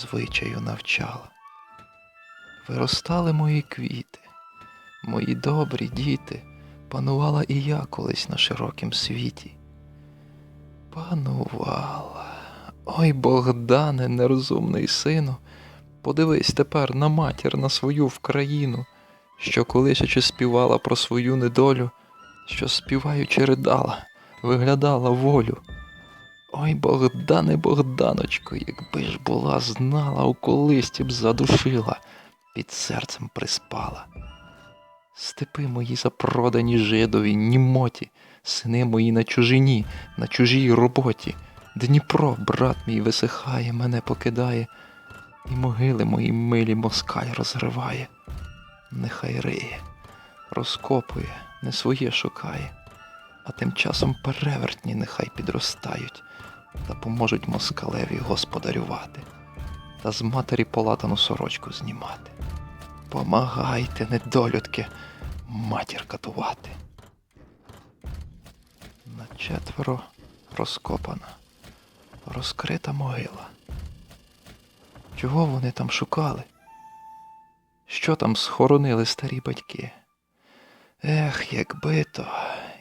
звичаю навчала. Виростали мої квіти, мої добрі діти, панувала і я колись на широкім світі. Панувала. Ой, Богдане, нерозумний сину, подивись тепер на матір на свою вкраїну, що колись ще співала про свою недолю, що співаючи ридала, виглядала волю. Ой, Богдане, Богданочко, якби ж була знала, у колисті б задушила, під серцем приспала. Степи мої запродані жидові, німоті, сини мої на чужині, на чужій роботі. Дніпро, брат мій, висихає, мене покидає, і могили мої милі москаль розриває. Нехай риє, розкопує, не своє шукає, тим часом перевертні нехай підростають та поможуть москалеві господарювати, та з матері полатану сорочку знімати. Помагайте, недолюдки, матір катувати. На четверо розкопана, розкрита могила. Чого вони там шукали? Що там схоронили старі батьки? Ех, якби то,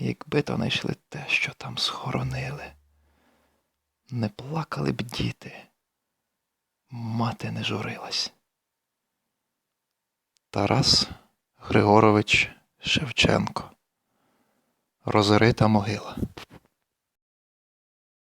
якби то знайшли те, що там схоронили. Не плакали б діти, мати не журилась. Тарас Григорович Шевченко. Розрита могила.